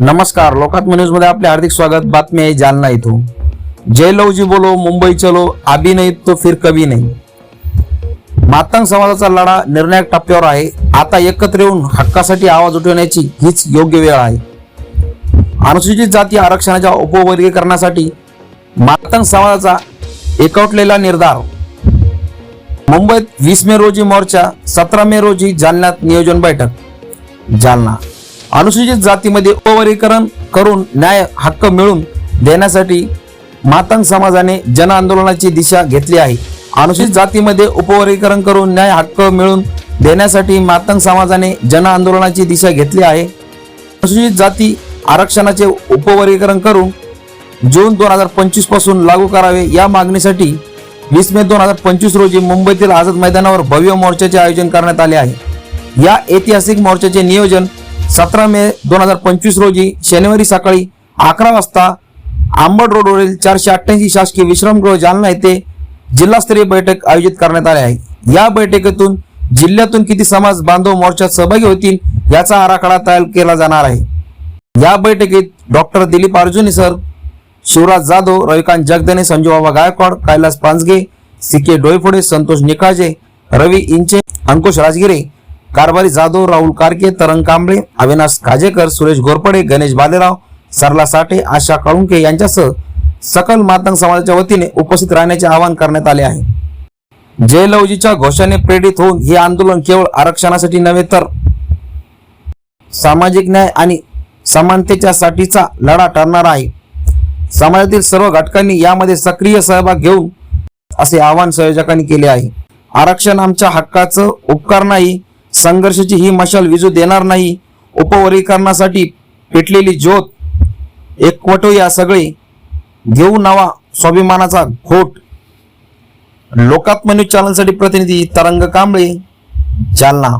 नमस्कार लोकात्म न्यूजमध्ये आपले हार्दिक स्वागत. बातमी आहे जालना इथून. जय लवजी बोलो मुंबई चलो आबी नाही तो फिर कभी नाही. मातंग समाजाचा लढा निर्णायक टप्प्यावर आहे. आता एकत्र येऊन हक्कासाठी आवाज उठवण्याची हीच योग्य वेळ आहे. अनुसूचित जाती आरक्षणाच्या उपवर्गीकरणासाठी मातंग समाजाचा एकवटलेला निर्धार. मुंबईत वीस मे रोजी मोर्चा सतरा मे रोजी जालन्यात नियोजन बैठक. जालना अनुसूचित जातीमध्ये उपवर्गीकरण करून न्याय हक्क मिळून देण्यासाठी मातंग समाजाने जन आंदोलनाची दिशा घेतली आहे. अनुसूचित जातीमध्ये उपवर्गीकरण करून न्याय हक्क मिळून देण्यासाठी मातंग समाजाने जन आंदोलनाची दिशा घेतली आहे. अनुसूचित जाती आरक्षणाचे उपवर्गीकरण करून जून दोन हजार पंचवीसपासून लागू करावे या मागणीसाठी वीस मे दोन हजार पंचवीस रोजी मुंबईतील आझाद मैदानावर भव्य मोर्चाचे आयोजन करण्यात आले आहे. या ऐतिहासिक मोर्चाचे नियोजन सतरा मे दोन हजार पंचवीस रोजी शनिवारी सकाळी अकरा वाजता आंबड रोडवरील चारशे अठ्ठ्याऐंशी शासकीय विश्रामगृह जालना येथे जिल्हास्तरीय बैठक आयोजित करण्यात आली आहे. या बैठकीतून जिल्ह्यातून किती समाज बांधव मोर्चात सहभागी होतील याचा आराखडा तयार केला जाणार आहे. या बैठकीत doctor Dilip Arjuni sir Shivraj Jadhav Ravikant Jagdane Sanju Baba Gaikwad Kailas Panjge C K Doiphode Santosh Nikaje Ravi Inche Ankush Rajgire Karbhari Jadhav Rahul Karke Tarang Kamble Avinash Khajekar Suresh Ghorpade Ganesh Balerao सरला साठे आशा काळुंके यांच्यासह सकल मातंग समाजाच्या वतीने उपस्थित राहण्याचे आवाहन करण्यात आले आहे. जय लवजीच्या घोषणे प्रेरित होऊन हे आंदोलन केवळ आरक्षणासाठी नव्हे तर सामाजिक न्याय आणि समानतेच्या साठीचा लढा ठरणार आहे. समाजातील सर्व घटकांनी यामध्ये सक्रिय सहभाग घेऊन असे आवाहन संयोजकांनी केले आहे. आरक्षण आमच्या हक्काचं उपकार नाही संघर्षाची ही मशाल विजू देणार नाही. उपवर्गीकरणासाठी पेटलेली ज्योत एकवटो या सगळे. घेऊ नवा स्वाभिमानाचा घोट. लोकात्म न्यूज चॅनलसाठी प्रतिनिधी तरंग कांबळे जालना.